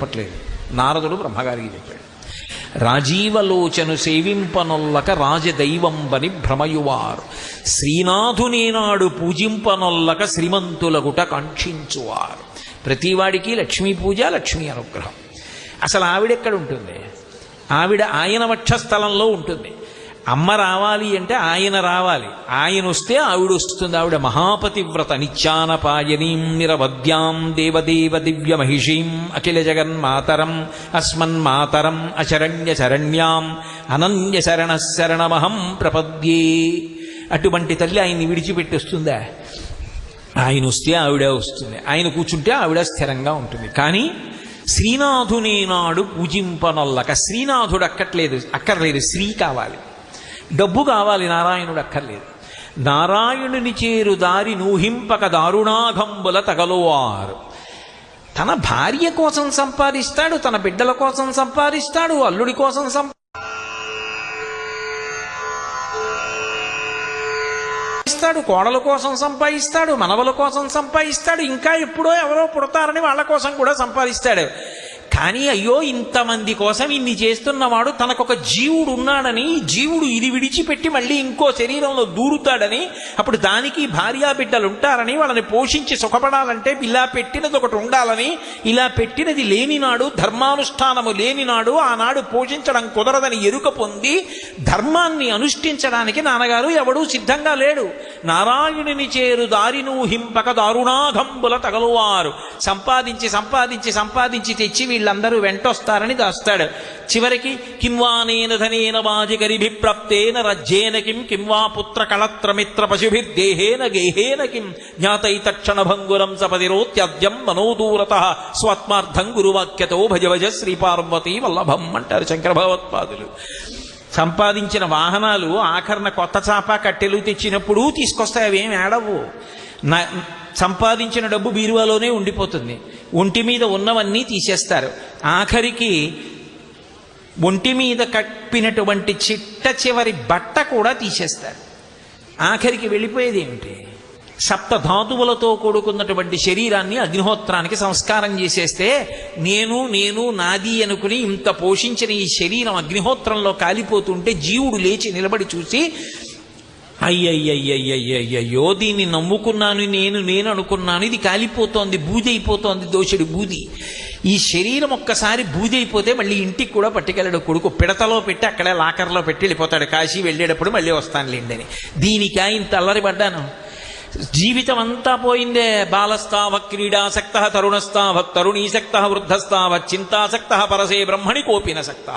చెప్పట్లేదు. నారదుడు బ్రహ్మగారికి చెప్పాడు. రాజీవలోచను సేవింపనొల్లక రాజదైవంబని భ్రమయువారు. శ్రీనాథునేనాడు పూజింపనొల్లక శ్రీమంతులగుట కాంక్షించువారు. ప్రతివాడికి లక్ష్మీ పూజ లక్ష్మీ అనుగ్రహం. అసలు ఆవిడెక్కడ ఉంటుంది? ఆవిడ ఆయన వక్షస్థలంలో ఉంటుంది. అమ్మ రావాలి అంటే ఆయన రావాలి. ఆయన వస్తే ఆవిడ వస్తుంది. ఆవిడ మహాపతివ్రత. నిత్యానపాయనీం నిరవద్యాం దేవదేవ దివ్య మహిషీం అఖిల జగన్మాతరం అస్మన్మాతరం అశరణ్య శరణ్యాం అనన్య శరణ శరణమహం ప్రపద్యే. అటువంటి తల్లి ఆయన్ని విడిచిపెట్టేస్తుందా ఆయన వస్తే ఆవిడ వస్తుంది. ఆయన కూర్చుంటే ఆవిడ స్థిరంగా ఉంటుంది. కానీ శ్రీనాథుని నాడు పూజింపనల్లక శ్రీనాథుడు అక్కట్లేదు అక్కర్లేదు. శ్రీ కావాలి. డబ్బు కావాలి నారాయణుడు అక్కర్లేదు. నారాయణుని చేరు దారి నూహింపక దారుణాఘంబుల తగలువారు. తన భార్య కోసం సంపాదిస్తాడు తన బిడ్డల కోసం సంపాదిస్తాడు అల్లుడి కోసం సంపాదిస్తాడు కోడల కోసం సంపాదిస్తాడు మనవల కోసం సంపాదిస్తాడు ఇంకా ఎప్పుడో ఎవరో పుడతారని వాళ్ళ కోసం కూడా సంపాదిస్తాడు. కానీ అయ్యో ఇంతమంది కోసం ఇన్ని చేస్తున్నవాడు తనకొక జీవుడు ఉన్నాడని జీవుడు ఇది విడిచిపెట్టి మళ్ళీ ఇంకో శరీరంలో దూరుతాడని అప్పుడు దానికి భార్యా బిడ్డలు ఉంటారని వాళ్ళని పోషించి సుఖపడాలంటే ఇలా పెట్టినది ఒకటి ఉండాలని ఇలా పెట్టినది లేనినాడు ధర్మానుష్ఠానము లేనినాడు ఆనాడు పోషించడం కుదరదని ఎరుక పొంది ధర్మాన్ని అనుష్ఠించడానికి నాన్నగారు ఎవడూ సిద్ధంగా లేడు. నారాయణుని చేరు దారిను హింపక దారుణాఘంబుల తగలువారు. సంపాదించి సంపాదించి సంపాదించి తెచ్చి వీళ్ళందరూ వెంటొస్తారని దాస్తాడు. చివరికి కింవానేన ధనేన వాజికరిభిప్రాప్తేన రజ్యేన కిం కింవా పుత్ర కళత్రమిత్ర పశుభిర్దేహేన గేహేన కిం జ్ఞాతైతక్షణ భంగురం సపదిరోత్యద్యం మనోదూరత స్వాత్మార్థం గురువాక్యతో భజ భజ శ్రీపార్వతీ వల్లభం అంటారు శంకర భగవత్పాదులు సంపాదించిన వాహనాలు ఆఖరణ కొత్త చాప కట్టెలు తెచ్చినప్పుడు తీసుకొస్తాయి అవేం ఏడవు. నా సంపాదించిన డబ్బు బీరువాలోనే ఉండిపోతుంది. ఒంటి మీద ఉన్నవన్నీ తీసేస్తారు. ఆఖరికి ఒంటి మీద కప్పినటువంటి చిట్ట చివరి బట్ట కూడా తీసేస్తారు. ఆఖరికి వెళ్ళిపోయేది ఏమిటి? సప్త ధాతువులతో కూడుకున్నటువంటి శరీరాన్ని అగ్నిహోత్రానికి సంస్కారం చేసేస్తే నేను నేను నాది అనుకుని ఇంత పోషించిన ఈ శరీరం అగ్నిహోత్రంలో కాలిపోతుంటే జీవుడు లేచి నిలబడి చూసి అయ్యయ్యయ్యయ్యయ్యో దీన్ని నమ్ముకున్నాను నేను నేను అనుకున్నాను ఇది కాలిపోతోంది బూజైపోతోంది అయిపోతోంది దోషుడు బూది ఈ శరీరం ఒక్కసారి బూజైపోతే అయిపోతే మళ్ళీ ఇంటికి కూడా పట్టుకెళ్ళడు కొడుకు పిడతలో పెట్టి అక్కడే లాకర్లో పెట్టి వెళ్ళిపోతాడు కాశీ వెళ్ళేటప్పుడు మళ్ళీ వస్తానులేండి అని దీనికి ఇంత అల్లరి పడ్డాను జీవితం అంతా పోయిందే బాలస్తావ క్రీడాసక్త తరుణస్తావ తరుణీసక్త వృద్ధస్తావ చింతాసక్త పరసే బ్రహ్మణి కోపినసక్త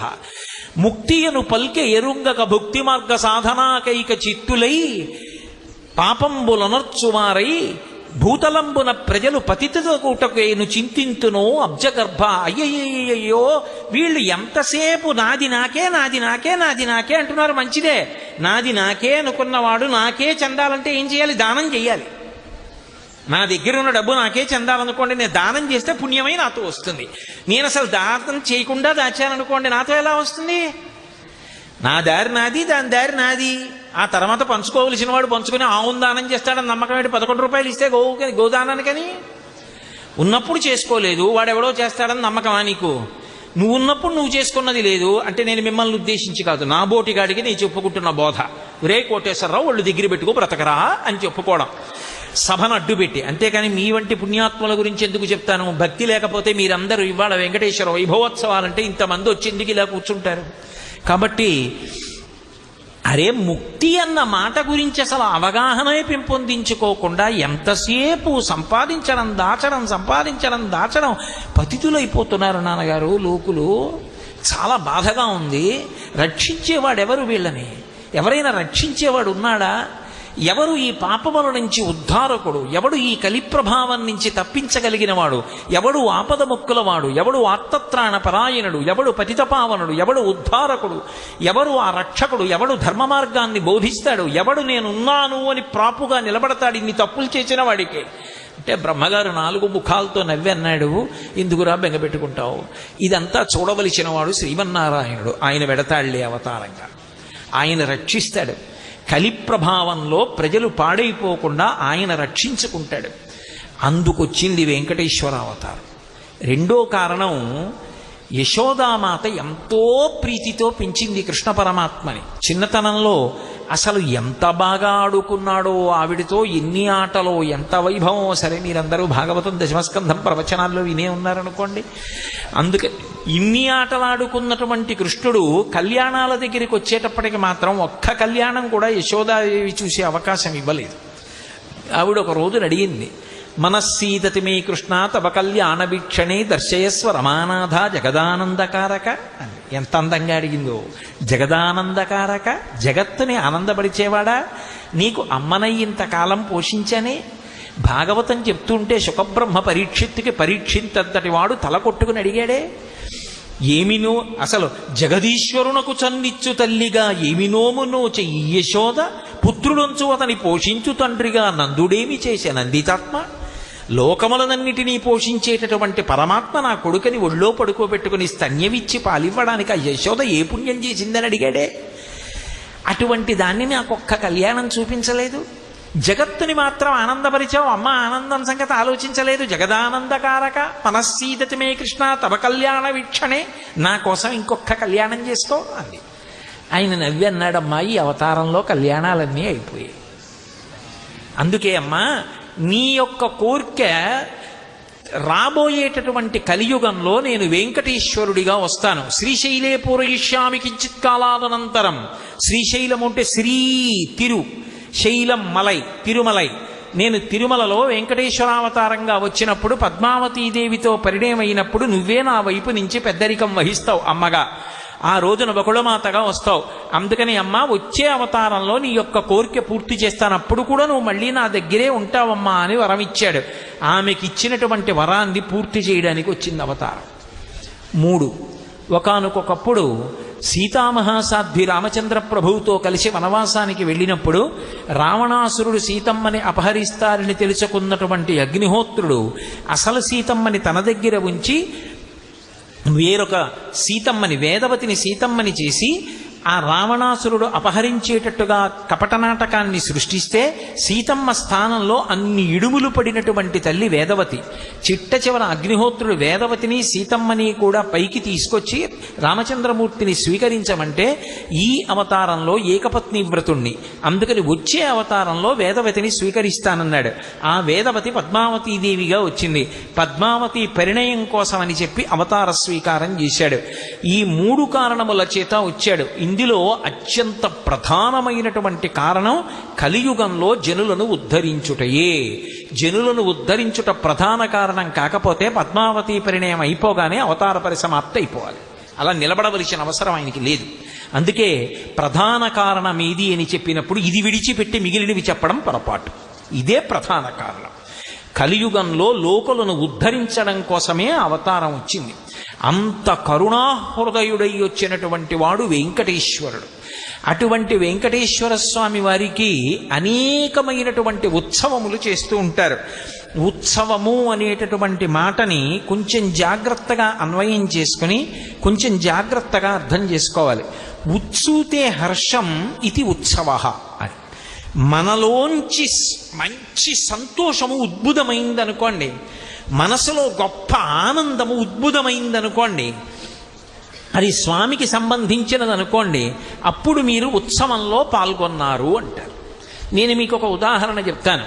ముక్తియను పల్కె ఎరుంగక భుక్తి మార్గ సాధనాకైక చిత్తులై పాపంబులనర్చువారై భూతలంబున ప్రజలు పతితకూటకేను చింతింతును అబ్జగర్భ. అయ్యయ్యయ్యో వీళ్ళు ఎంతసేపు నాది నాకే నాది నాకే నాది నాకే అంటున్నారు మంచిదే. నాది నాకే అనుకున్నవాడు నాకే చెందాలంటే ఏం చేయాలి? దానం చేయాలి. నా దగ్గర ఉన్న డబ్బు నాకే చెందాలనుకోండి నేను దానం చేస్తే పుణ్యమై నాతో వస్తుంది. నేను అసలు దానం చేయకుండా దాచాననుకోండి నాతో ఎలా వస్తుంది? నా దారి నాది దాని దారి నాది. ఆ తర్వాత పంచుకోవలసిన వాడు పంచుకుని ఆవును దానం చేస్తాడని నమ్మకం ఏంటి? పదకొండు రూపాయలు ఇస్తే గో గోదానానికని? ఉన్నప్పుడు చేసుకోలేదు వాడెవడో చేస్తాడని నమ్మకమా నీకు? నువ్వు ఉన్నప్పుడు నువ్వు చేసుకున్నది లేదు అంటే నేను మిమ్మల్ని ఉద్దేశించి కాదు. నా బోటిగాడికి నేను చెప్పుకుంటున్న బోధ. రే కోటేశ్వరరావు వాళ్ళు దగ్గర పెట్టుకో బ్రతకరా అని చెప్పుకోవడం. సభను అడ్డుపెట్టి. అంతేకాని మీ వంటి పుణ్యాత్మల గురించి ఎందుకు చెప్తాను? భక్తి లేకపోతే మీరందరూ ఇవాళ వెంకటేశ్వర వైభవోత్సవాలంటే ఇంతమంది వచ్చి ఎందుకు ఇలా కూర్చుంటారు? కాబట్టి అరే ముక్తి అన్న మాట గురించి అసలు అవగాహనే పెంపొందించుకోకుండా ఎంతసేపు సంపాదించడం దాచడం సంపాదించడం దాచడం పతితులైపోతున్నారు నాన్నగారు లోకులు. చాలా బాధగా ఉంది. రక్షించేవాడెవరు వీళ్ళని? ఎవరైనా రక్షించేవాడు ఉన్నాడా? ఎవరు ఈ పాపముల నుంచి ఉద్ధారకుడు? ఎవడు ఈ కలిప్రభావం నుంచి తప్పించగలిగినవాడు? ఎవడు ఆపద ముక్కులవాడు ఎవడు ఆత్తత్రాణ పరాయణుడు ఎవడు పతితపావనుడు? ఎవడు ఉద్ధారకుడు? ఎవరు ఆ రక్షకుడు? ఎవడు ధర్మ మార్గాన్ని బోధిస్తాడు? ఎవడు నేనున్నాను అని ప్రాపుగా నిలబడతాడు ఇన్ని తప్పులు చేసిన వాడికి? అంటే బ్రహ్మగారు నాలుగు ముఖాలతో నవ్వి అన్నాడు ఇందుకురా బెంగపెట్టుకుంటావు ఇదంతా చూడవలసిన వాడు శ్రీమన్నారాయణుడు. ఆయన వెడతాళ్ళే అవతారంగా. ఆయన రక్షిస్తాడు. కలిప్రభావంలో ప్రజలు పాడైపోకుండా ఆయన రక్షించుకుంటాడు. అందుకొచ్చింది వెంకటేశ్వర అవతారం రెండో కారణం యశోదామాత ఎంతో ప్రీతితో పెంచింది కృష్ణ పరమాత్మని. చిన్నతనంలో అసలు ఎంత బాగా ఆడుకున్నాడో ఆవిడితో ఎన్ని ఆటలో ఎంత వైభవం సరే మీరందరూ భాగవతం దశమస్కంధం ప్రవచనాల్లో వినే ఉన్నారనుకోండి. అందుకే ఇన్ని ఆటలు ఆడుకున్నటువంటి కృష్ణుడు కళ్యాణాల దగ్గరికి వచ్చేటప్పటికి మాత్రం ఒక్క కళ్యాణం కూడా యశోదాదేవి చూసే అవకాశం ఇవ్వలేదు. ఆవిడ ఒక రోజున అడిగింది మనస్సీదతి మీ కృష్ణ తవ కళ్యాణ వీక్షణే దర్శయస్వ రమానాథ జగదానందకారక అని ఎంత అందంగా అడిగిందో. జగదానందకారక జగత్తుని ఆనందపరిచేవాడా? నీకు అమ్మనై ఇంతకాలం పోషించనే? భాగవతం చెప్తుంటే సుఖబ్రహ్మ పరీక్షిత్తుకి పరీక్షింతంతటి వాడు తల కొట్టుకుని అడిగాడే. ఏమినో అసలు జగదీశ్వరునకు చన్నిచ్చు తల్లిగా ఏమినోము నో ఈ పుత్రుడొంచు అతని పోషించు తండ్రిగా నందుడేమి చేసే నందితాత్మ లోకములనన్నిటినీ పోషించేటటువంటి పరమాత్మ నా కొడుకని ఒళ్ళో పడుకోబెట్టుకుని స్తన్యమిచ్చి పాలివ్వడానికి ఆ యశోద ఏ పుణ్యం చేసిందని అడిగాడే? అటువంటి దాన్ని నాకొక్క కళ్యాణం చూపించలేదు. జగత్తుని మాత్రం ఆనందపరిచావు అమ్మ ఆనందం సంగతి ఆలోచించలేదు. జగదానందకారక మనస్సీదతి మే కృష్ణ తవ కళ్యాణ వీక్షణే నా కోసం ఇంకొక కళ్యాణం చేసుకో అంది. ఆయన నవ్వి అన్నాడమ్మా ఈ అవతారంలో కళ్యాణాలన్నీ అయిపోయాయి. అందుకే అమ్మా నీ యొక్క కోరిక రాబోయేటటువంటి కలియుగంలో నేను వెంకటేశ్వరుడిగా వస్తాను. శ్రీశైలే పూరయిష్యామి కించిత్ కాలాదనంతరం. శ్రీశైలం అంటే శ్రీ తిరు శైలం మలై తిరుమలై. నేను తిరుమలలో వెంకటేశ్వరావతారంగా వచ్చినప్పుడు పద్మావతీదేవితో పరిణయమైనప్పుడు నువ్వే నా వైపు నుంచి పెద్దరికం వహిస్తావు అమ్మగా. ఆ రోజున బకుళమాతగా వస్తావు. అందుకని అమ్మ వచ్చే అవతారంలో నీ యొక్క కోరిక పూర్తి చేస్తాను. అప్పుడు కూడా నువ్వు మళ్ళీ నా దగ్గరే ఉంటావమ్మా అని వరం ఇచ్చాడు. ఆమెకి ఇచ్చినటువంటి వరాన్ని పూర్తి చేయడానికి వచ్చింది అవతారం. మూడు. ఒకనకొకప్పుడు సీతామహాసాధ్వి రామచంద్ర ప్రభువుతో కలిసి వనవాసానికి వెళ్ళినప్పుడు రావణాసురుడు సీతమ్మని అపహరిస్తారని తెలుసుకున్నటువంటి అగ్నిహోత్రుడు అసలు సీతమ్మని తన దగ్గర ఉంచి వేరొక సీతమ్మని వేదవతిని సీతమ్మని చేసి ఆ రావణాసురుడు అపహరించేటట్టుగా కపట నాటకాన్ని సృష్టిస్తే సీతమ్మ స్థానంలో అన్ని ఇడుములు పడినటువంటి తల్లి వేదవతి. చిట్ట చివర అగ్నిహోత్రుడు వేదవతిని సీతమ్మని కూడా పైకి తీసుకొచ్చి రామచంద్రమూర్తిని స్వీకరించమంటే ఈ అవతారంలో ఏకపత్ని వ్రతుణ్ణి. అందుకని వచ్చే అవతారంలో వేదవతిని స్వీకరిస్తానన్నాడు. ఆ వేదవతి పద్మావతీదేవిగా వచ్చింది. పద్మావతి పరిణయం కోసమని చెప్పి అవతార స్వీకారం చేశాడు. ఈ మూడు కారణముల చేత వచ్చాడు. ఇందులో అత్యంత ప్రధానమైనటువంటి కారణం కలియుగంలో జనులను ఉద్ధరించుటయే. జనులను ఉద్ధరించుట ప్రధాన కారణం కాకపోతే పద్మావతి పరిణయం అయిపోగానే అవతార పరిసమాప్తి అయిపోవాలి. అలా నిలబడవలసిన అవసరం ఆయనకి లేదు. అందుకే ప్రధాన కారణం ఇది అని చెప్పినప్పుడు ఇది విడిచిపెట్టి మిగిలినవి చెప్పడం పొరపాటు. ఇదే ప్రధాన కారణం. కలియుగంలో లోకులను ఉద్ధరించడం కోసమే అవతారం వచ్చింది. అంత కరుణాహృదయుడై వచ్చినటువంటి వాడు వెంకటేశ్వరుడు. అటువంటి వెంకటేశ్వర స్వామి వారికి అనేకమైనటువంటి ఉత్సవములు చేస్తూ ఉంటారు. ఉత్సవము అనేటటువంటి మాటని కొంచెం జాగ్రత్తగా అన్వయం చేసుకుని కొంచెం జాగ్రత్తగా అర్థం చేసుకోవాలి. ఉత్సూతే హర్షం ఇది ఉత్సవ అని. మనలోంచి మంచి సంతోషము ఉద్భుతమైందనుకోండి మనసులో గొప్ప ఆనందము ఉద్భుతమైందనుకోండి అది స్వామికి సంబంధించినది అనుకోండి అప్పుడు మీరు ఉత్సవంలో పాల్గొన్నారు అంటారు. నేను మీకు ఒక ఉదాహరణ చెప్తాను.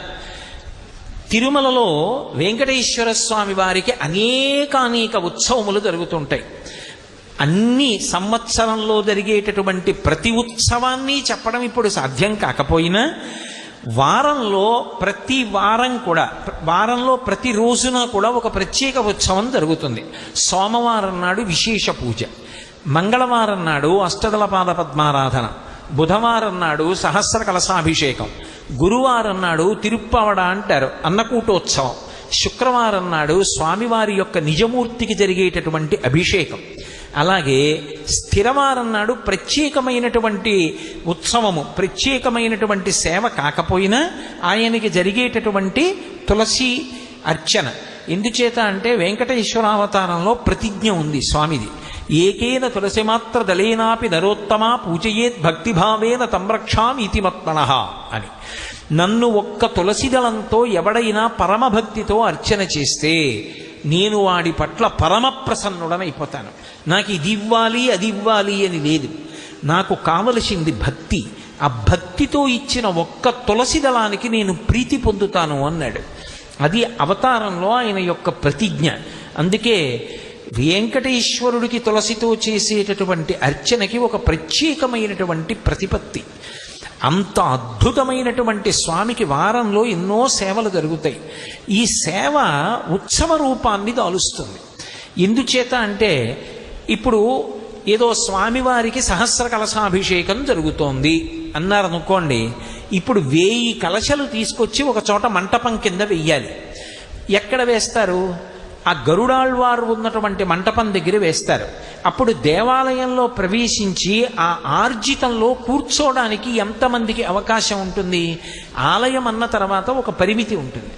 తిరుమలలో వెంకటేశ్వర స్వామి వారికి అనేకానేక ఉత్సవములు జరుగుతుంటాయి. అన్ని సంవత్సరంలో జరిగేటటువంటి ప్రతి ఉత్సవాన్ని చెప్పడం ఇప్పుడు సాధ్యం కాకపోయినా వారంలో ప్రతి వారం కూడా వారంలో ప్రతి రోజున కూడా ఒక ప్రత్యేక ఉత్సవం జరుగుతుంది. సోమవారం నాడు విశేష పూజ. మంగళవారం నాడు అష్టదల పాద పద్మారాధన. బుధవారం నాడు సహస్ర కలశాభిషేకం. గురువారం నాడు తిరుప్పవడ అంటారు అన్నకూటోత్సవం. శుక్రవారం నాడు స్వామివారి యొక్క నిజమూర్తికి జరిగేటటువంటి అభిషేకం. అలాగే స్థిరవారన్నాడు ప్రత్యేకమైనటువంటి ఉత్సవము ప్రత్యేకమైనటువంటి సేవ కాకపోయినా ఆయనకి జరిగేటటువంటి తులసి అర్చన. ఎందుచేత అంటే వెంకటేశ్వరావతారంలో ప్రతిజ్ఞ ఉంది స్వామిది. ఏకేన తులసి మాత్ర దళేనాపి నరోత్తమా పూజయేత్ భక్తిభావేన తంరక్షామీతి మత్మన అని. నన్ను ఒక్క తులసి దళంతో ఎవడైనా పరమభక్తితో అర్చన చేస్తే నేను వాడి పట్ల పరమప్రసన్నుడనైపోతాను. నాకు ఇది ఇవ్వాలి అది ఇవ్వాలి అని లేదు. నాకు కావలసింది భక్తి. ఆ భక్తితో ఇచ్చిన ఒక్క తులసి దళానికి నేను ప్రీతి పొందుతాను అన్నాడు. అది అవతారంలో ఆయన యొక్క ప్రతిజ్ఞ. అందుకే వెంకటేశ్వరుడికి తులసితో చేసేటటువంటి అర్చనకి ఒక ప్రత్యేకమైనటువంటి ప్రతిపత్తి. అంత అద్భుతమైనటువంటి స్వామికి వారంలో ఎన్నో సేవలు జరుగుతాయి. ఈ సేవ ఉత్సవ రూపాన్ని దాలుస్తుంది. ఎందుచేత అంటే ఇప్పుడు ఏదో స్వామివారికి సహస్ర కలశాభిషేకం జరుగుతోంది అన్నారనుకోండి ఇప్పుడు వేయి కలశలు తీసుకొచ్చి ఒక చోట మంటపం కింద వెయ్యాలి. ఎక్కడ వేస్తారు? ఆ గరుడాళ్వారు ఉన్నటువంటి మంటపం దగ్గర వేస్తారు. అప్పుడు దేవాలయంలో ప్రవేశించి ఆ ఆర్జితంలో కూర్చోడానికి ఎంతమందికి అవకాశం ఉంటుంది? ఆలయం అన్న తర్వాత ఒక పరిమితి ఉంటుంది.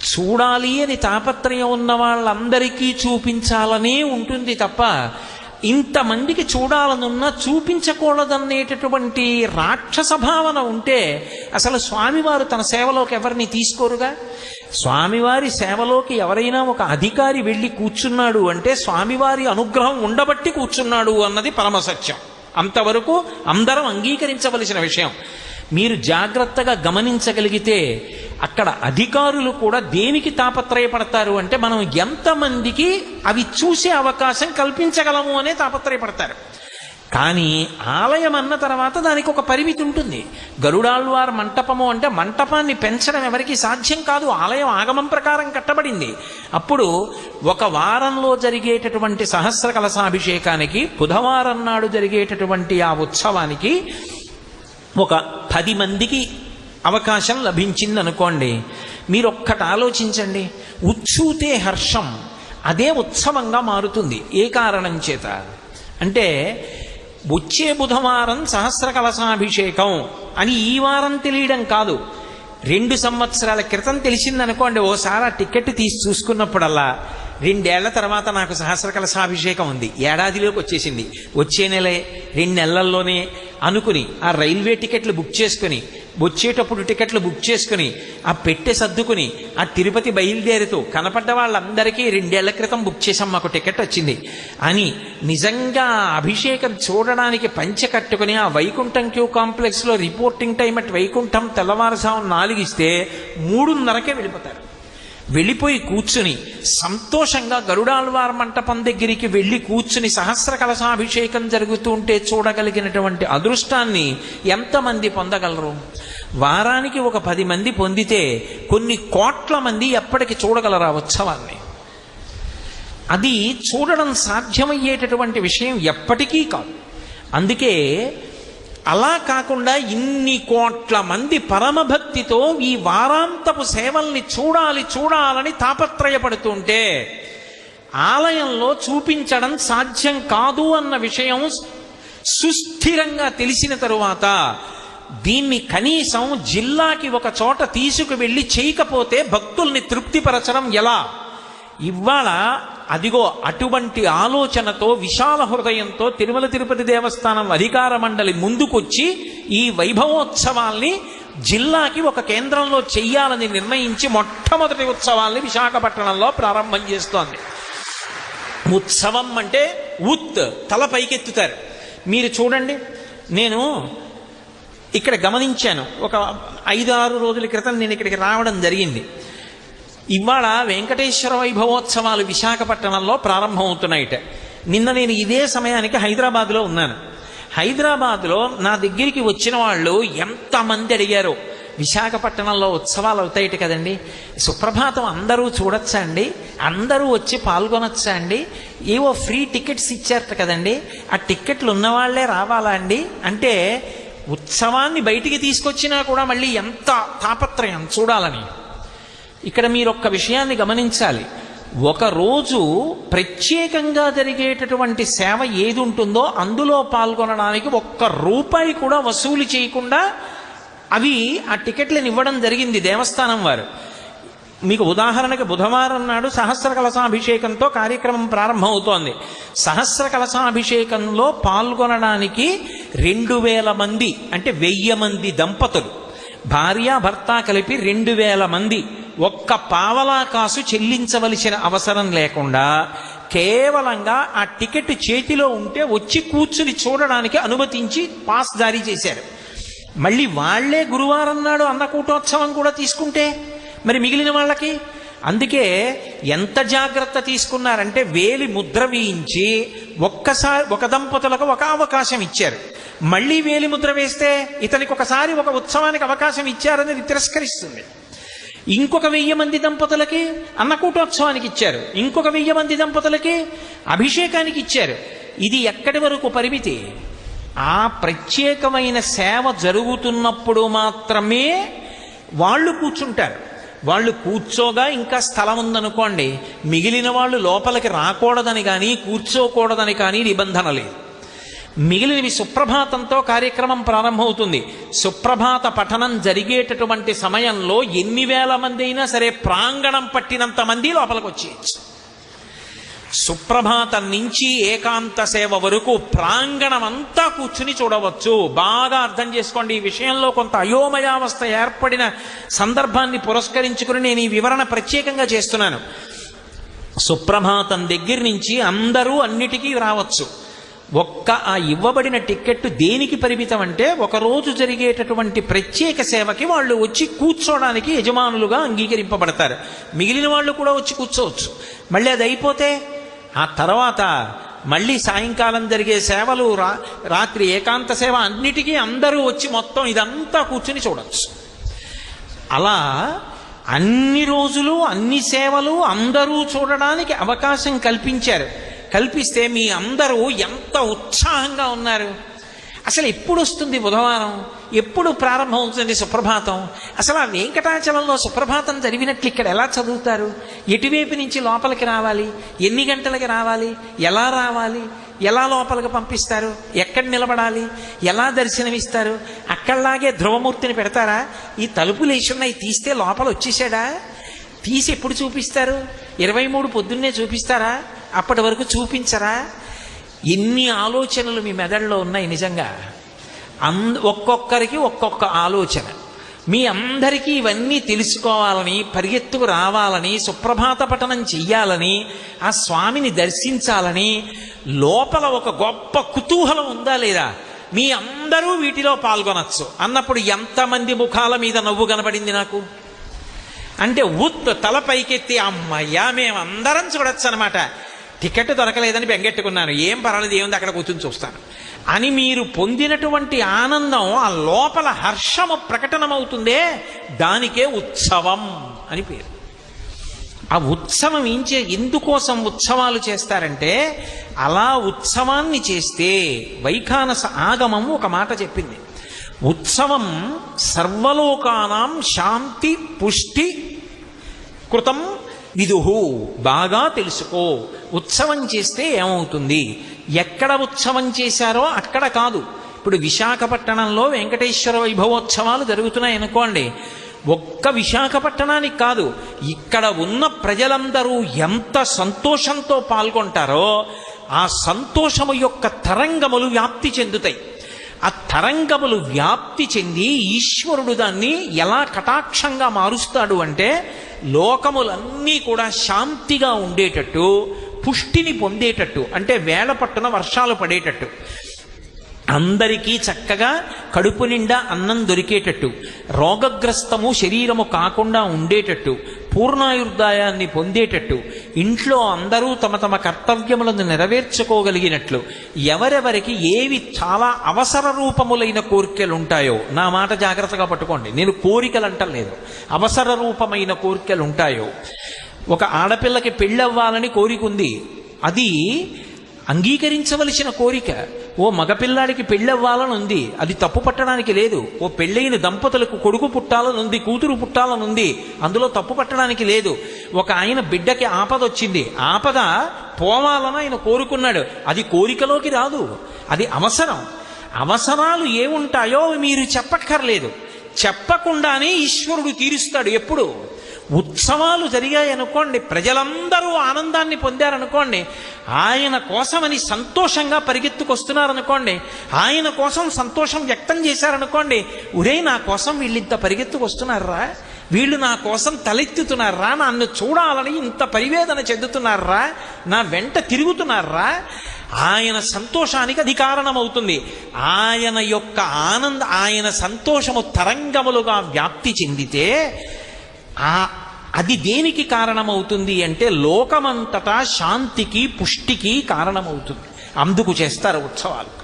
చూడాలి అని తాపత్రయం ఉన్న వాళ్ళందరికీ చూపించాలనే ఉంటుంది తప్ప ఇంతమందికి చూడాలనున్నా చూపించకూడదనేటటువంటి రాక్షస భావన ఉంటే అసలు స్వామివారు తన సేవలోకి ఎవరిని తీసుకోరుగా? స్వామివారి సేవలోకి ఎవరైనా ఒక అధికారి వెళ్ళి కూర్చున్నాడు అంటే స్వామివారి అనుగ్రహం ఉండబట్టి కూర్చున్నాడు అన్నది పరమసత్యం. అంతవరకు అందరం అంగీకరించవలసిన విషయం. మీరు జాగ్రత్తగా గమనించగలిగితే అక్కడ అధికారులు కూడా దేనికి తాపత్రయపడతారు అంటే మనం ఎంతమందికి అవి చూసే అవకాశం కల్పించగలము అనే తాపత్రయపడతారు. కానీ ఆలయం అన్న తర్వాత దానికి ఒక పరిమితి ఉంటుంది. గరుడాళ్వార్ మంటపము అంటే మంటపాన్ని పెంచడం ఎవరికి సాధ్యం కాదు. ఆలయం ఆగమం ప్రకారం కట్టబడింది. అప్పుడు ఒక వారంలో జరిగేటటువంటి సహస్ర కలశాభిషేకానికి బుధవారం నాడు జరిగేటటువంటి ఆ ఉత్సవానికి ఒక పది మందికి అవకాశం లభించింది అనుకోండి మీరు ఒక్కటి ఆలోచించండి. ఉత్సూతే హర్షం అదే ఉత్సవంగా మారుతుంది. ఏ కారణం చేత? అంటే వచ్చే బుధవారం సహస్ర కలశాభిషేకం అని ఈ వారం తెలియడం కాదు. రెండు సంవత్సరాల క్రితం తెలిసిందనుకోండి ఓసారి ఆ టికెట్ తీసి చూసుకున్నప్పుడల్లా రెండేళ్ళ తర్వాత నాకు సహస్ర కలశాభిషేకం ఉంది. ఏడాదిలోకి వచ్చేసింది. వచ్చే నెలే రెండు నెలల్లోనే అనుకుని ఆ రైల్వే టికెట్లు బుక్ చేసుకుని వచ్చేటప్పుడు టికెట్లు బుక్ చేసుకుని ఆ పెట్టె సర్దుకుని ఆ తిరుపతి బయలుదేరుతూ కనపడ్డ వాళ్ళందరికీ రెండేళ్ళ క్రితం బుక్ చేసాం మాకు టికెట్ వచ్చింది. అని నిజంగా ఆ అభిషేకం చూడడానికి పంచె కట్టుకుని ఆ వైకుంఠం క్యూ కాంప్లెక్స్లో రిపోర్టింగ్ టైం అట్ వైకుంఠం తెల్లవారుజాము నాలుగు ఇస్తే మూడున్నరకే వెళ్ళిపోతారు. వెళ్ళిపోయి కూర్చుని సంతోషంగా గరుడాల్వార్ మంటపం దగ్గరికి వెళ్ళి కూర్చుని సహస్ర కలశాభిషేకం జరుగుతుంటే చూడగలిగినటువంటి అదృష్టాన్ని ఎంతమంది పొందగలరు? వారానికి ఒక పది మంది పొందితే కొన్ని కోట్ల మంది ఎప్పటికి చూడగలరు ఆ ఉత్సవాన్ని? అది చూడడం సాధ్యమయ్యేటటువంటి విషయం ఎప్పటికీ కాదు. అందుకే అలా కాకుండా ఇన్ని కోట్ల మంది పరమభక్తితో ఈ వారాంతపు సేవల్ని చూడాలి చూడాలని తాపత్రయపడుతుంటే ఆలయంలో చూపించడం సాధ్యం కాదు అన్న విషయం సుస్థిరంగా తెలిసిన తరువాత దీన్ని కనీసం జిల్లాకి ఒక చోట తీసుకువెళ్ళి చేయకపోతే భక్తుల్ని తృప్తిపరచడం ఎలా? ఇవాళ అదిగో అటువంటి ఆలోచనతో విశాల హృదయంతో తిరుమల తిరుపతి దేవస్థానం అధికార మండలి ముందుకొచ్చి ఈ వైభవోత్సవాల్ని జిల్లాకి ఒక కేంద్రంలో చెయ్యాలని నిర్ణయించి మొట్టమొదటి ఉత్సవాల్ని విశాఖపట్నంలో ప్రారంభం చేస్తోంది. ఉత్సవం అంటే ఉత్ తల పైకెత్తుతారు. మీరు చూడండి నేను ఇక్కడ గమనించాను. ఒక ఐదు ఆరు రోజుల క్రితం నేను ఇక్కడికి రావడం జరిగింది. ఇవాళ వెంకటేశ్వర వైభవోత్సవాలు విశాఖపట్నంలో ప్రారంభమవుతున్నాయిట. నిన్న నేను ఇదే సమయానికి హైదరాబాద్లో ఉన్నాను. హైదరాబాద్లో నా దగ్గరికి వచ్చిన వాళ్ళు ఎంతమంది అడిగారు. విశాఖపట్నంలో ఉత్సవాలు అవుతాయిట కదండి. సుప్రభాతం అందరూ చూడొచ్చా అండి అందరూ వచ్చి పాల్గొనొచ్చా అండి ఏవో ఫ్రీ టికెట్స్ ఇచ్చారట కదండి. ఆ టిక్కెట్లు ఉన్నవాళ్ళే రావాలా అండి? అంటే ఉత్సవాన్ని బయటికి తీసుకొచ్చినా కూడా మళ్ళీ ఎంత తాపత్రయం చూడాలని. ఇక్కడ మీరు ఒక్క విషయాన్ని గమనించాలి. ఒకరోజు ప్రత్యేకంగా జరిగేటటువంటి సేవ ఏది ఉంటుందో అందులో పాల్గొనడానికి ఒక్క రూపాయి కూడా వసూలు చేయకుండా అవి ఆ టికెట్లను ఇవ్వడం జరిగింది దేవస్థానం వారు. మీకు ఉదాహరణకి బుధవారం నాడు సహస్ర కలశాభిషేకంతో కార్యక్రమం ప్రారంభమవుతోంది. సహస్ర కలశాభిషేకంలో పాల్గొనడానికి రెండు వేల మంది అంటే వెయ్యి మంది దంపతులు. భార్య భర్త కలిపి రెండు వేల మంది ఒక్క పావలా కాసు చెల్లించవలసిన అవసరం లేకుండా కేవలంగా ఆ టికెట్ చేతిలో ఉంటే వచ్చి కూర్చుని చూడడానికి అనుమతించి పాస్ జారీ చేశారు. మళ్ళీ వాళ్ళే గురువారం నాడు అన్నకూటోత్సవం కూడా తీసుకుంటే మరి మిగిలిన వాళ్ళకి? అందుకే ఎంత జాగ్రత్త తీసుకున్నారంటే వేలి ముద్ర వేయించి ఒక్కసారి ఒక దంపతులకు ఒక అవకాశం ఇచ్చారు. మళ్ళీ వేలి ముద్ర వేస్తే ఇతనికి ఒకసారి ఒక ఉత్సవానికి అవకాశం ఇచ్చారనేది తిరస్కరిస్తుంది. ఇంకొక వెయ్యి మంది దంపతులకి అన్నకూటోత్సవానికి ఇచ్చారు. ఇంకొక వెయ్యి మంది దంపతులకి అభిషేకానికి ఇచ్చారు. ఇది ఎక్కడి వరకు పరిమితి? ఆ ప్రత్యేకమైన సేవ జరుగుతున్నప్పుడు మాత్రమే వాళ్ళు కూర్చుంటారు. వాళ్ళు కూర్చోగా ఇంకా స్థలం ఉందనుకోండి మిగిలిన వాళ్ళు లోపలికి రాకూడదని కానీ కూర్చోకూడదని కానీ నిబంధన లేదు. మిగిలినవి సుప్రభాతంతో కార్యక్రమం ప్రారంభమవుతుంది. సుప్రభాత పఠనం జరిగేటటువంటి సమయంలో ఎన్ని వేల మంది అయినా సరే ప్రాంగణం పట్టినంత మంది లోపలికి వచ్చేయచ్చు సుప్రభాతం నుంచి ఏకాంత సేవ వరకు ప్రాంగణం అంతా కూర్చుని చూడవచ్చు. బాగా అర్థం చేసుకోండి ఈ విషయంలో కొంత అయోమయావస్థ ఏర్పడిన సందర్భాన్ని పురస్కరించుకుని నేను ఈ వివరణ ప్రత్యేకంగా చేస్తున్నాను. సుప్రభాతం దగ్గర నుంచి అందరూ అన్నిటికీ రావచ్చు. ఒక్క ఆ ఇవ్వబడిన టిక్కెట్ దేనికి పరిమితం అంటే ఒకరోజు జరిగేటటువంటి ప్రత్యేక సేవకి వాళ్ళు వచ్చి కూర్చోడానికి యజమానులుగా అంగీకరింపబడతారు. మిగిలిన వాళ్ళు కూడా వచ్చి కూర్చోవచ్చు. మళ్ళీ అది అయిపోతే ఆ తర్వాత మళ్ళీ సాయంకాలం జరిగే సేవలు రా రాత్రి ఏకాంత సేవ అన్నిటికీ అందరూ వచ్చి మొత్తం ఇదంతా కూర్చుని చూడవచ్చు అలా అన్ని రోజులు అన్ని సేవలు అందరూ చూడడానికి అవకాశం కల్పించారు. కల్పిస్తే మీ అందరూ ఎంత ఉత్సాహంగా ఉన్నారు. అసలు ఎప్పుడు వస్తుంది బుధవారం? ఎప్పుడు ప్రారంభం అవుతుంది సుప్రభాతం? అసలు ఆ వెంకటాచలంలో సుప్రభాతం జరిగినట్లు ఇక్కడ ఎలా చదువుతారు? ఎటువైపు నుంచి లోపలికి రావాలి? ఎన్ని గంటలకి రావాలి? ఎలా రావాలి? ఎలా లోపలికి పంపిస్తారు? ఎక్కడ నిలబడాలి? ఎలా దర్శనమిస్తారు? అక్కడలాగే ధ్రువమూర్తిని పెడతారా? ఈ తలుపులు వేసున్నాయి తీస్తే లోపల వచ్చేసాడా? తీసి ఎప్పుడు చూపిస్తారు? ఇరవై మూడు పొద్దున్నే చూపిస్తారా? అప్పటి వరకు చూపించరా? ఎన్ని ఆలోచనలు మీ మెదడులో ఉన్నాయి నిజంగా. అంద ఒక్కొక్కరికి ఒక్కొక్క ఆలోచన. మీ అందరికీ ఇవన్నీ తెలుసుకోవాలని పరిగెత్తుకు రావాలని సుప్రభాత పఠనం చెయ్యాలని ఆ స్వామిని దర్శించాలని లోపల ఒక గొప్ప కుతూహలం ఉందా లేదా? మీ అందరూ వీటిలో పాల్గొనొచ్చు. అన్నప్పుడు ఎంతమంది ముఖాల మీద నవ్వు కనబడింది నాకు? అంటే ఉత్ తల పైకెత్తి అమ్మయ్యా మేమందరం చూడొచ్చు అనమాట టికెట్ దొరకలేదని బెంగెట్టుకున్నాను. ఏం పర్వాలేదు ఏముంది అక్కడ కూర్చుని చూస్తాను. అని మీరు పొందినటువంటి ఆనందం ఆ లోపల హర్షము ప్రకటనమవుతుందే దానికే ఉత్సవం అని పేరు. ఆ ఉత్సవం ఏం చే ఎందుకోసం ఉత్సవాలు చేస్తారంటే అలా ఉత్సవాన్ని చేస్తే వైఖానస ఆగమం ఒక మాట చెప్పింది. ఉత్సవం సర్వలోకానాం శాంతి పుష్టి కృతం విదుహు బాగా తెలుసుకో. ఉత్సవం చేస్తే ఏమవుతుంది? ఎక్కడ ఉత్సవం చేశారో అక్కడ కాదు. ఇప్పుడు విశాఖపట్టణంలో వెంకటేశ్వర వైభవోత్సవాలు జరుగుతున్నాయి అనుకోండి. ఒక్క విశాఖపట్టణానికి కాదు ఇక్కడ ఉన్న ప్రజలందరూ ఎంత సంతోషంతో పాల్గొంటారో ఆ సంతోషము యొక్క తరంగములు వ్యాప్తి చెందుతాయి. ఆ తరంగములు వ్యాప్తి చెంది ఈశ్వరుడు దాన్ని ఎలా కటాక్షంగా మారుస్తాడు అంటే లోకములన్నీ కూడా శాంతిగా ఉండేటట్టు పుష్టిని పొందేటట్టు అంటే వేళ పట్టున వర్షాలు పడేటట్టు. అందరికీ చక్కగా కడుపు నిండా అన్నం దొరికేటట్టు రోగగ్రస్తము శరీరము కాకుండా ఉండేటట్టు పూర్ణాయుర్దాయాన్ని పొందేటట్టు ఇంట్లో అందరూ తమ తమ కర్తవ్యములను నెరవేర్చుకోగలిగినట్లు ఎవరెవరికి ఏవి చాలా అవసర రూపములైన కోరికలు ఉంటాయో నా మాట జాగ్రత్తగా పట్టుకోండి. నేను కోరికలు అంటలేదు అవసర రూపమైన కోరికలు ఉంటాయో ఒక ఆడపిల్లకి పెళ్ళవ్వాలని కోరిక ఉంది అది అంగీకరించవలసిన కోరిక. ఓ మగపిల్లాడికి పెళ్ళవ్వాలని ఉంది అది తప్పు పట్టడానికి లేదు. ఓ పెళ్ళైన దంపతులకు కొడుకు పుట్టాలని ఉంది కూతురు పుట్టాలని ఉంది అందులో తప్పు పట్టడానికి లేదు. ఒక ఆయన బిడ్డకి ఆపద వచ్చింది ఆపద పోవాలని ఆయన కోరుకున్నాడు. అది కోరికలోకి రాదు. అది అవసరం. అవసరాలు ఏముంటాయో అవి మీరు చెప్పక్కర్లేదు. చెప్పకుండానే ఈశ్వరుడు తీరుస్తాడు ఎప్పుడు? ఉత్సవాలు జరిగాయనుకోండి ప్రజలందరూ ఆనందాన్ని పొందారనుకోండి ఆయన కోసమని సంతోషంగా పరిగెత్తుకొస్తున్నారనుకోండి ఆయన కోసం సంతోషం వ్యక్తం చేశారనుకోండి ఒరే నా కోసం వీళ్ళింత పరిగెత్తుకొస్తున్నారా? వీళ్ళు నా కోసం తలెత్తుతున్నారా? నన్ను చూడాలని ఇంత పరివేదన చెందుతున్నారా? నా వెంట తిరుగుతున్నారా? ఆయన సంతోషానికి అది కారణమవుతుంది. ఆయన యొక్క ఆనంద ఆయన సంతోషము తరంగములుగా వ్యాప్తి చెందితే ఆ అది దేనికి కారణమవుతుంది అంటే లోకమంతటా శాంతికి పుష్టికి కారణమవుతుంది. అందుకు చేస్తారు ఉత్సవాలు.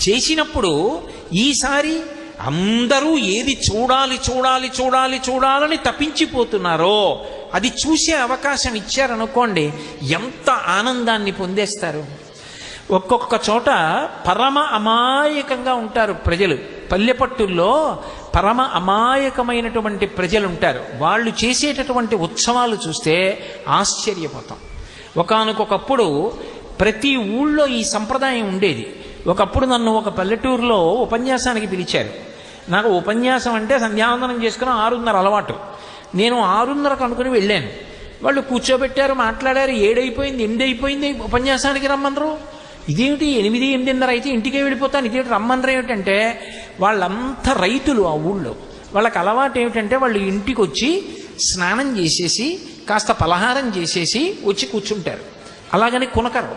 చేసినప్పుడు ఈసారి అందరూ ఏది చూడాలి చూడాలి చూడాలి చూడాలని తప్పించిపోతున్నారో అది చూసే అవకాశం ఇచ్చారనుకోండి ఎంత ఆనందాన్ని పొందేస్తారు? ఒక్కొక్క చోట పరమ అమాయకంగా ఉంటారు ప్రజలు. పల్లెపట్టుల్లో పరమ అమాయకమైనటువంటి ప్రజలు ఉంటారు. వాళ్ళు చేసేటటువంటి ఉత్సవాలు చూస్తే ఆశ్చర్యపోతాం. ఒకనకొకప్పుడు ప్రతి ఊళ్ళో ఈ సంప్రదాయం ఉండేది. ఒకప్పుడు నన్ను ఒక పల్లెటూరులో ఉపన్యాసానికి పిలిచారు. నాకు ఉపన్యాసం అంటే సంధ్యావందనం చేసుకుని ఆరున్నర అలవాటు. నేను ఆరున్నరకు అనుకుని వెళ్ళాను. వాళ్ళు కూర్చోబెట్టారు మాట్లాడారు ఏడైపోయింది ఎనిమిది అయిపోయింది ఉపన్యాసానికి రమ్మన్నారు ఇదేమిటి ఎనిమిది ఎనిమిదిన్నర అయితే ఇంటికే వెళ్ళిపోతాను ఇదేమిటి రమ్మన్నారు ఏమిటంటే వాళ్ళంతా రైతులు ఆ ఊళ్ళో. వాళ్ళకి అలవాటు ఏమిటంటే వాళ్ళు ఇంటికి వచ్చి స్నానం చేసేసి కాస్త పలహారం చేసేసి వచ్చి కూర్చుంటారు. అలాగని కొనకరు.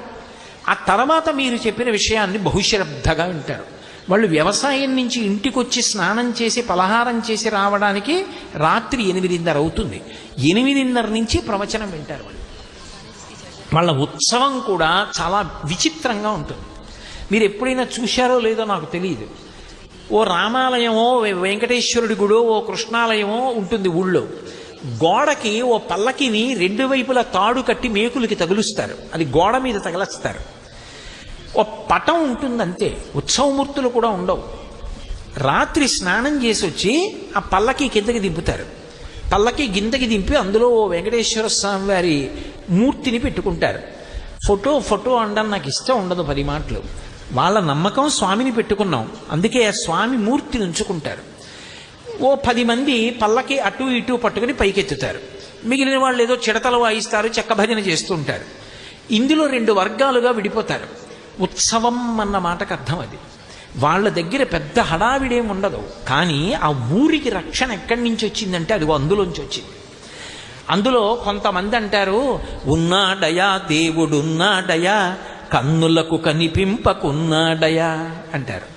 ఆ తర్వాత మీరు చెప్పిన విషయాన్ని బహుశ్రద్ధగా వింటారు. వాళ్ళు వ్యవసాయం నుంచి ఇంటికి వచ్చి స్నానం చేసి పలహారం చేసి రావడానికి రాత్రి ఎనిమిదిన్నర అవుతుంది. ఎనిమిదిన్నర నుంచి ప్రవచనం వింటారు వాళ్ళు. వాళ్ళ ఉత్సవం కూడా చాలా విచిత్రంగా ఉంటుంది. మీరు ఎప్పుడైనా చూశారో లేదో నాకు తెలియదు. ఓ రామాలయమో వెంకటేశ్వరుడి గుడో ఓ కృష్ణాలయమో ఉంటుంది ఊళ్ళో. గోడకి ఓ పల్లకిని రెండు వైపులా తాడు కట్టి మేకులకి తగులుస్తారు. అది గోడ మీద తగలస్తారు. ఓ పటం ఉంటుంది అంతే ఉత్సవమూర్తులు కూడా ఉండవు. రాత్రి స్నానం చేసి వచ్చి ఆ పల్లకి కిందకి దింపుతారు. పల్లకి గిందకి దింపి అందులో ఓ వెంకటేశ్వర స్వామి వారి మూర్తిని పెట్టుకుంటారు. ఫోటో ఫోటో అనడం నాకు ఇష్టం ఉండదు పది మాటలు. వాళ్ళ నమ్మకం స్వామిని పెట్టుకున్నాం. అందుకే ఆ స్వామి మూర్తిని ఉంచుకుంటారు. ఓ పది మంది పల్లకి అటు ఇటు పట్టుకుని పైకెత్తుతారు. మిగిలిన వాళ్ళు ఏదో చిడతలు వాయిస్తారు చెక్క భజన చేస్తుంటారు. ఇందులో రెండు వర్గాలుగా విడిపోతారు. ఉత్సవం అన్న మాటకు అర్థం అది. వాళ్ళ దగ్గర పెద్ద హడావిడేం ఉండదు. కానీ ఆ ఊరికి రక్షణ ఎక్కడి నుంచి వచ్చిందంటే అది అందులోంచి వచ్చింది. అందులో కొంతమంది అంటారు ఉన్నాడయా దేవుడున్నాడయా కన్నులకు కనిపింపకున్నాడయా? అంటారు.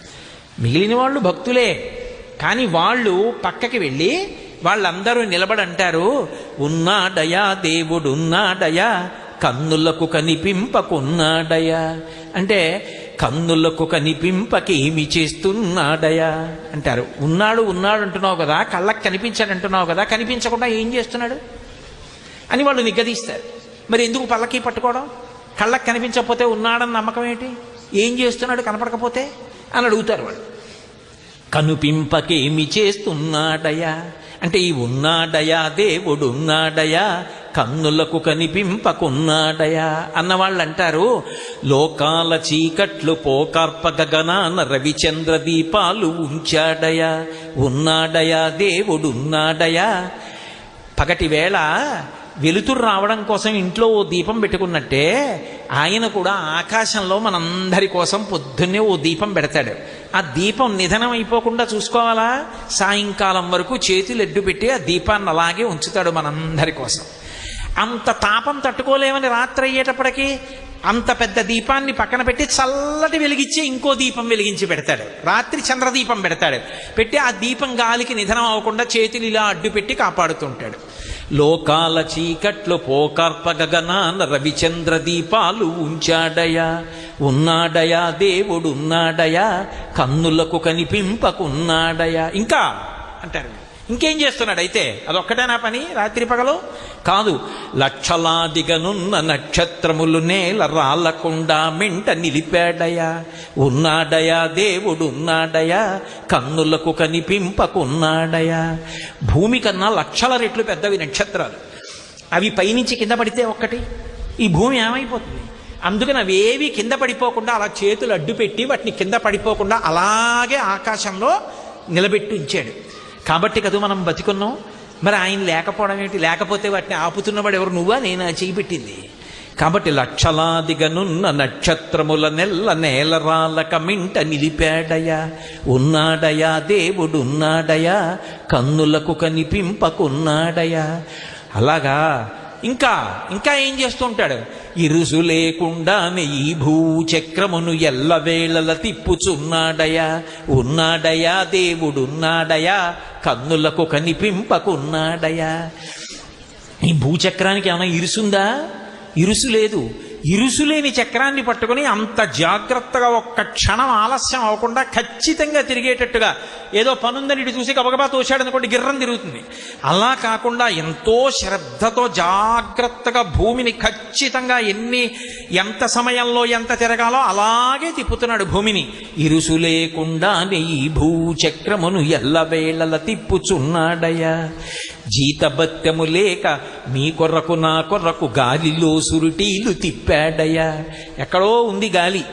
మిగిలిన వాళ్ళు భక్తులే. కానీ వాళ్ళు పక్కకి వెళ్ళి వాళ్ళందరూ నిలబడి అంటారు ఉన్నాడయా దేవుడున్నాడయా కన్నులకు కనిపింపకున్నాడయా? అంటే కన్నులకు కనిపింపకేమి చేస్తున్నాడయా? అంటారు. ఉన్నాడు ఉన్నాడు అంటున్నావు కదా కళ్ళకు కనిపించాడు అంటున్నావు కదా కనిపించకుండా ఏం చేస్తున్నాడు? అని వాళ్ళు నిగ్గదీస్తారు. మరి ఎందుకు పళ్ళకి పట్టుకోవడం? కళ్ళకు కనిపించకపోతే ఉన్నాడని నమ్మకం ఏంటి? ఏం చేస్తున్నాడు కనపడకపోతే? అని అడుగుతారు వాళ్ళు. కనుపింపకేమి చేస్తున్నాడయా? అంటే ఈ ఉన్నాడయా దేవుడు ఉన్నాడయా కన్నులకు కనిపింపకున్నాడయా అన్నవాళ్ళు అంటారు లోకాల చీకట్లు పోకార్ప గగనాన రవిచంద్ర దీపాలు ఉంచాడయా ఉన్నాడయా దేవుడున్నాడయా? పగటి వేళ వెలుతురు రావడం కోసం ఇంట్లో ఓ దీపం పెట్టుకున్నట్టే ఆయన కూడా ఆకాశంలో మనందరి కోసం పొద్దున్నే ఓ దీపం పెడతాడు. ఆ దీపం నిధనం అయిపోకుండా చూసుకోవాలా? సాయంకాలం వరకు చేతులు ఎడ్డు పెట్టి ఆ దీపాన్ని అలాగే ఉంచుతాడు మనందరి కోసం. అంత తాపం తట్టుకోలేమని రాత్రి అయ్యేటప్పటికీ అంత పెద్ద దీపాన్ని పక్కన పెట్టి చల్లటి వెలిగించి ఇంకో దీపం వెలిగించి పెడతాడు. రాత్రి చంద్రదీపం పెడతాడు. పెట్టి ఆ దీపం గాలికి నిధనం అవ్వకుండా చేతులు ఇలా అడ్డు పెట్టి కాపాడుతుంటాడు. లోకాల చీకట్లు పోకార్ప గగనాన రవిచంద్ర దీపాలు ఉంచాడయా ఉన్నాడయా దేవుడున్నాడయా కన్నులకు కనిపింపకున్నాడయా ఇంకా అంటారు. ఇంకేం చేస్తున్నాడు అయితే? అదొక్కటేనా పని రాత్రి పగలు? కాదు లక్షలాదిగనున్న నక్షత్రములు నేల రాలకుండా మెంట నిలిపాడయా ఉన్నాడయా దేవుడున్నాడయా కన్నులకు కనిపింపకున్నాడయా భూమి కన్నా లక్షల రెట్లు పెద్దవి నక్షత్రాలు. అవి పైనుంచి కింద పడితే ఒక్కటి. ఈ భూమి ఏమైపోతుంది? అందుకని అవేవి కింద పడిపోకుండా అలా చేతులు అడ్డు పెట్టి వాటిని కింద పడిపోకుండా అలాగే ఆకాశంలో నిలబెట్టి ఉంచాడు కాబట్టి కదా మనం బతికున్నాం. మరి ఆయన లేకపోవడం ఏంటి? లేకపోతే వాటిని ఆపుతున్నవాడు ఎవరు? నువ్వా? నేను? చేయి పెట్టింది. కాబట్టి లక్షలాదిగనున్న నక్షత్రముల నెల్ల నేలరాలక మింట నిలిపాడయా. ఉన్నాడయా? దేవుడున్నాడయా? కన్నులకు కనిపింపకున్నాడయా? అలాగా ఇంకా ఇంకా ఏం చేస్తుంటాడు? ఇరుసు లేకుండానే నెయ్యి భూచక్రమును ఎల్లవేళల తిప్పుచున్నాడయా ఉన్నాడయా దేవుడున్నాడయా కన్నులకు కనిపింపకున్నాడయా ఈ భూచక్రానికి ఏమైనా ఇరుసుందా? ఇరుసు లేదు. ఇరుసులేని చక్రాన్ని పట్టుకుని అంత జాగ్రత్తగా ఒక్క క్షణం ఆలస్యం అవ్వకుండా ఖచ్చితంగా తిరిగేటట్టుగా ఏదో పనుందని ఇటు చూసి గబగబా తోశాడనుకోండి గిర్రం తిరుగుతుంది. అలా కాకుండా ఎంతో శ్రద్ధతో జాగ్రత్తగా భూమిని ఖచ్చితంగా ఎన్ని ఎంత సమయంలో ఎంత తిరగాలో అలాగే తిప్పుతున్నాడు భూమిని. ఇరుసు లేకుండా నెయ్యి భూచక్రమును ఎల్లవేళల తిప్పుచున్నాడయ్యా. జీతభత్యము లేక మీ కొర్రకు నా కొర్రకు గాలిలో సురుటీలు తిప్పాడయ్యా. ఎక్కడో ఉంది గాలి.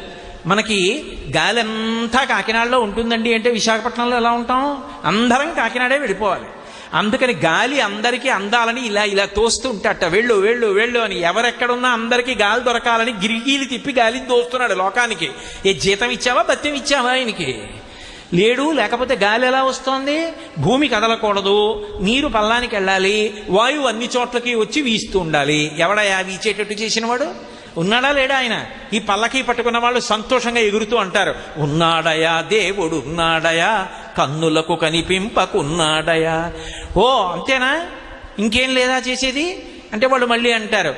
మనకి గాలి అంతా కాకినాడలో ఉంటుందండి అంటే విశాఖపట్నంలో ఎలా ఉంటాం? అందరం కాకినాడే వెళ్ళిపోవాలి. అందుకని గాలి అందరికీ అందాలని ఇలా ఇలా తోస్తూ ఉంటాట వెళ్ళు వెళ్ళు వెళ్ళు అని ఎవరెక్కడున్నా అందరికీ గాలి దొరకాలని గిరిగీలు తిప్పి గాలిని తోస్తున్నాడు లోకానికి. ఏ జీతం ఇచ్చావా? భత్యం ఇచ్చావా ఆయనకి? లేడు లేకపోతే గాలి ఎలా వస్తోంది? భూమి కదలకూడదు నీరు పల్లానికి వెళ్ళాలి వాయువు అన్ని చోట్లకి వచ్చి వీస్తూ ఉండాలి. ఎవడయా వీచేటట్టు చేసినవాడు? ఉన్నాడా లేడా ఆయన? ఈ పల్లకి పట్టుకున్న వాళ్ళు సంతోషంగా ఎగురుతూ అంటారు. ఉన్నాడయా దేవుడు ఉన్నాడయా కన్నులకు కనిపింపకున్నాడయా ఓ అంతేనా? ఇంకేం లేదా చేసేది? అంటే వాళ్ళు మళ్ళీ అంటారు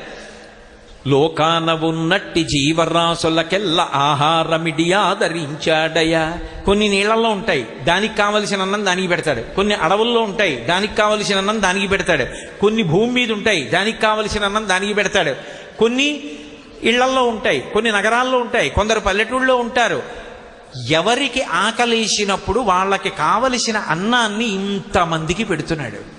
లోకాన ఉన్నట్టి జీవరాశులకెల్ల ఆహారమిడి ఆదరించాడయా కొన్ని నీళ్ళలో ఉంటాయి దానికి కావలసిన అన్నం దానికి పెడతాడు. కొన్ని అడవుల్లో ఉంటాయి దానికి కావలసిన అన్నం దానికి పెడతాడు. కొన్ని భూమి మీద ఉంటాయి దానికి కావలసిన అన్నం దానికి పెడతాడు. కొన్ని ఇళ్ళల్లో ఉంటాయి కొన్ని నగరాల్లో ఉంటాయి కొందరు పల్లెటూళ్ళలో ఉంటారు. ఎవరికి ఆకలేసినప్పుడు వాళ్ళకి కావలసిన అన్నాన్ని ఇంతమందికి పెడుతున్నాడు.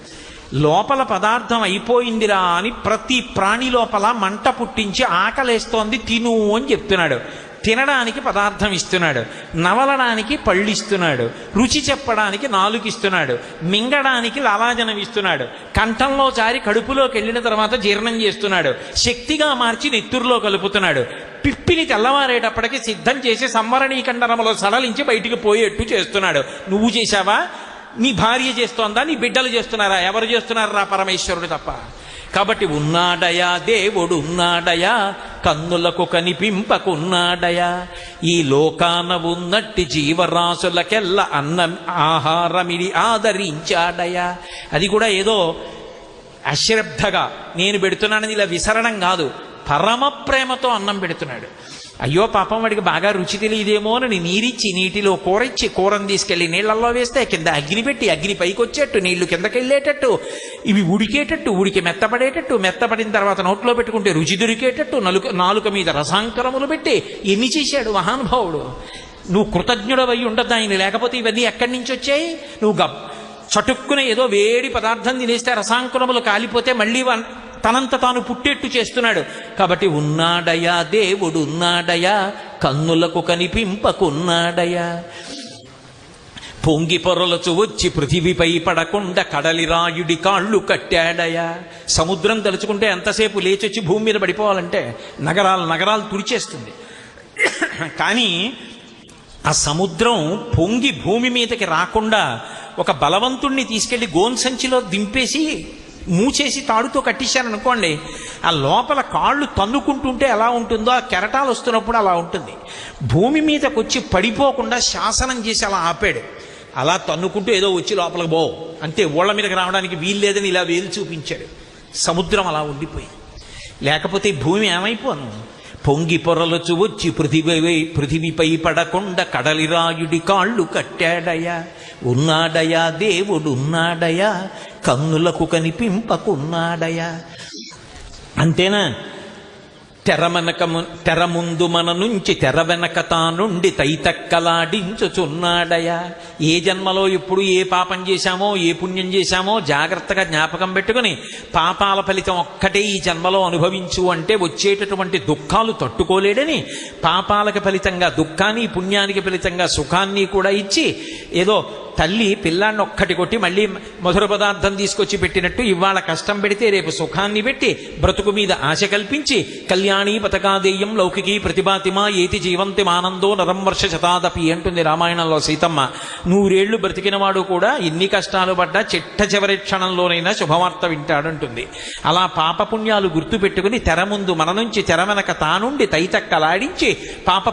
లోపల పదార్థం అయిపోయిందిరా అని ప్రతి ప్రాణి లోపల మంట పుట్టించి ఆకలేస్తోంది తిను అని చెప్తున్నాడు. తినడానికి పదార్థం ఇస్తున్నాడు. నవలడానికి పళ్ళు ఇస్తున్నాడు రుచి చెప్పడానికి నాలుగు ఇస్తున్నాడు మింగడానికి లాలాజనం ఇస్తున్నాడు. కంఠంలో జారి కడుపులోకి వెళ్ళిన తర్వాత జీర్ణం చేస్తున్నాడు. శక్తిగా మార్చి నెత్తురులో కలుపుతున్నాడు. పిప్పిని తెల్లవారేటప్పటికి సిద్ధం చేసి సంవరణీకండరములో సడలించి బయటికి పోయేట్టు చేస్తున్నాడు. నువ్వు చేశావా? నీ భార్య చేస్తోందా నీ బిడ్డలు చేస్తున్నారా? ఎవరు చేస్తున్నారా పరమేశ్వరుడు తప్ప? కాబట్టి ఉన్నాడయా దేవుడు ఉన్నాడయా? కన్నులకు కనిపింపకున్నాడయా? ఈ లోకాన ఉన్నట్టి జీవరాశులకెల్ల అన్నం ఆహారమిడి ఆదరించాడయా? అది కూడా ఏదో అశ్రద్ధగా నేను పెడుతున్నానని ఇలా విసరణం కాదు. పరమ ప్రేమతో అన్నం పెడుతున్నాడు. అయ్యో పాపం వాడికి బాగా రుచి తెలియదేమో అని నీరిచ్చి నీటిలో కూరిచ్చి కూరని తీసుకెళ్ళి నీళ్ళలో వేస్తే కింద అగ్ని పెట్టి అగ్ని పైకి వచ్చేట్టు నీళ్ళు కిందకి వెళ్ళేటట్టు ఇవి ఉడికేటట్టు ఉడికి మెత్తపడేటట్టు మెత్తపడిన తర్వాత నోట్లో పెట్టుకుంటే రుచి దొరికేటట్టు నలుక నాలుక మీద రసాంకరములు పెట్టి ఎన్ని చేశాడు మహానుభావుడు? నువ్వు కృతజ్ఞుడవై ఉండద్దు ఆయన లేకపోతే ఇవన్నీ ఎక్కడి నుంచి వచ్చాయి? నువ్వు గబ్ చటుక్కున ఏదో వేడి పదార్థం తినేస్తే రసాంకురములు కాలిపోతే మళ్ళీ వన్- తనంత తాను పుట్టేట్టు చేస్తున్నాడు. కాబట్టి ఉన్నాడయా దేవుడు ఉన్నాడయా? కన్నులకు కనిపింపకున్నాడయా? పొంగి పొరలచు వచ్చి పృథివీపై పడకుండా కడలి రాయుడి కాళ్ళు కట్టాడయా? సముద్రం తలుచుకుంటే ఎంతసేపు లేచొచ్చి భూమి మీద పడిపోవాలంటే నగరాలు నగరాలు తుడిచేస్తుంది. కానీ ఆ సముద్రం పొంగి భూమి మీదకి రాకుండా ఒక బలవంతుణ్ణి తీసుకెళ్ళి గోన్సంచిలో దింపేసి మూచేసి తాడుతో కట్టేశారనుకోండి ఆ లోపల కాళ్ళు తన్నుకుంటుంటే ఎలా ఉంటుందో ఆ కెరటాలు వస్తున్నప్పుడు అలా ఉంటుంది. భూమి మీదకి వచ్చి పడిపోకుండా శాసనం చేసి అలా ఆపాడు. అలా తన్నుకుంటూ ఏదో వచ్చి లోపలికి పో అంతే ఓళ్ళ మీదకి రావడానికి వీలు లేదని ఇలా వేలు చూపించాడు. సముద్రం అలా ఉండిపోయింది. లేకపోతే భూమి ఏమైపోను? పొంగి పొరలచు వచ్చి పృథివీ పృథివిపై పడకొండ కడలిరాయుడి కాళ్ళు కట్టాడయా ఉన్నాడయా దేవుడు ఉన్నాడయా కన్నులకు కనిపింపకున్నాడయా అంతేనా? తెర తెరముందు తెర ముందు మన నుంచి తెర వెనక తానుండి తైతక్కలాడించుచున్నాడయా ఏ జన్మలో ఎప్పుడు ఏ పాపం చేశామో ఏ పుణ్యం చేశామో జాగ్రత్తగా జ్ఞాపకం పెట్టుకుని పాపాల ఫలితం ఒక్కటే ఈ జన్మలో అనుభవించు అంటే వచ్చేటటువంటి దుఃఖాలు తట్టుకోలేడని పాపాలకు ఫలితంగా దుఃఖాన్ని పుణ్యానికి ఫలితంగా సుఖాన్ని కూడా ఇచ్చి ఏదో తల్లి పిల్లాన్ని ఒక్కటి కొట్టి మళ్ళీ మధుర పదార్థం తీసుకొచ్చి పెట్టినట్టు ఇవాళ కష్టం పెడితే రేపు సుఖాన్ని పెట్టి బ్రతుకు మీద ఆశ కల్పించి కళ్యాణి పథకాదేయం లౌకికి ప్రతిభాతిమా ఏతి జీవంతి ఆనందో నరం వర్ష శతాదపి అంటుంది రామాయణంలో సీతమ్మ. నూరేళ్ళు బ్రతికినవాడు కూడా ఎన్ని కష్టాలు పడ్డా చిట్ట చివరి క్షణంలోనైనా శుభవార్త వింటాడంటుంది. అలా పాపపుణ్యాలు గుర్తు పెట్టుకుని తెర ముందు మన నుంచి తెర వెనక తానుండి తైతక్కలాడించి పాప